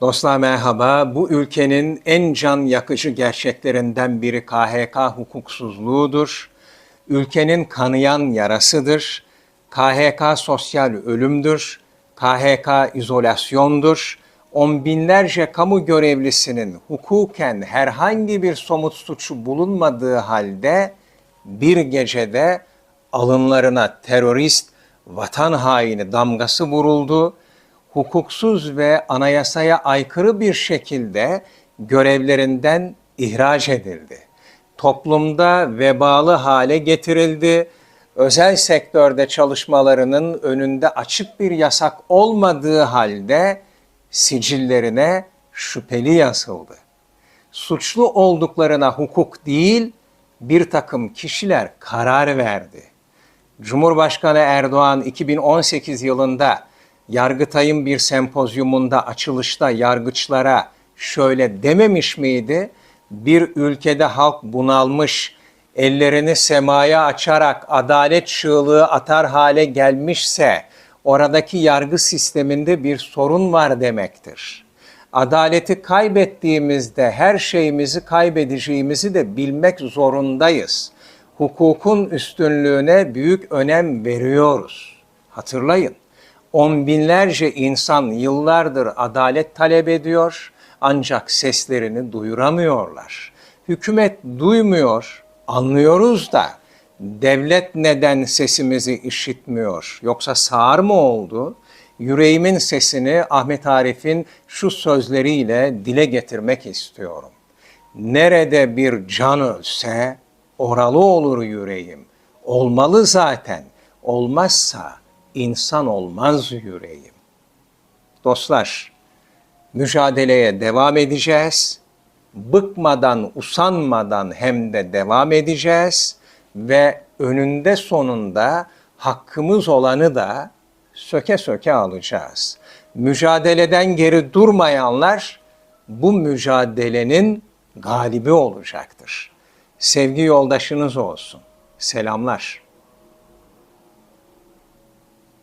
Dostlar merhaba. Bu ülkenin en can yakıcı gerçeklerinden biri KHK hukuksuzluğudur. Ülkenin kanayan yarasıdır. KHK sosyal ölümdür. KHK izolasyondur. On binlerce kamu görevlisinin hukuken herhangi bir somut suçu bulunmadığı halde bir gecede alınlarına terörist, vatan haini damgası vuruldu hukuksuz ve anayasaya aykırı bir şekilde görevlerinden ihraç edildi. Toplumda vebalı hale getirildi. Özel sektörde çalışmalarının önünde açık bir yasak olmadığı halde sicillerine şüpheli yazıldı. Suçlu olduklarına hukuk değil, bir takım kişiler karar verdi. Cumhurbaşkanı Erdoğan 2018 yılında Yargıtay'ın bir sempozyumunda açılışta yargıçlara şöyle dememiş miydi? Bir ülkede halk bunalmış, ellerini semaya açarak adalet çığlığı atar hale gelmişse oradaki yargı sisteminde bir sorun var demektir. Adaleti kaybettiğimizde her şeyimizi kaybedeceğimizi de bilmek zorundayız. Hukukun üstünlüğüne büyük önem veriyoruz. Hatırlayın on binlerce insan yıllardır adalet talep ediyor ancak seslerini duyuramıyorlar. Hükümet duymuyor, anlıyoruz da devlet neden sesimizi işitmiyor? Yoksa sağır mı oldu? Yüreğimin sesini Ahmet Arif'in şu sözleriyle dile getirmek istiyorum. Nerede bir can ölse oralı olur yüreğim. Olmalı zaten. Olmazsa insan olmaz yüreğim. Dostlar, mücadeleye devam edeceğiz. Bıkmadan, usanmadan hem de devam edeceğiz ve önünde sonunda hakkımız olanı da söke söke alacağız. Mücadeleden geri durmayanlar bu mücadelenin galibi olacaktır. Sevgi yoldaşınız olsun. Selamlar.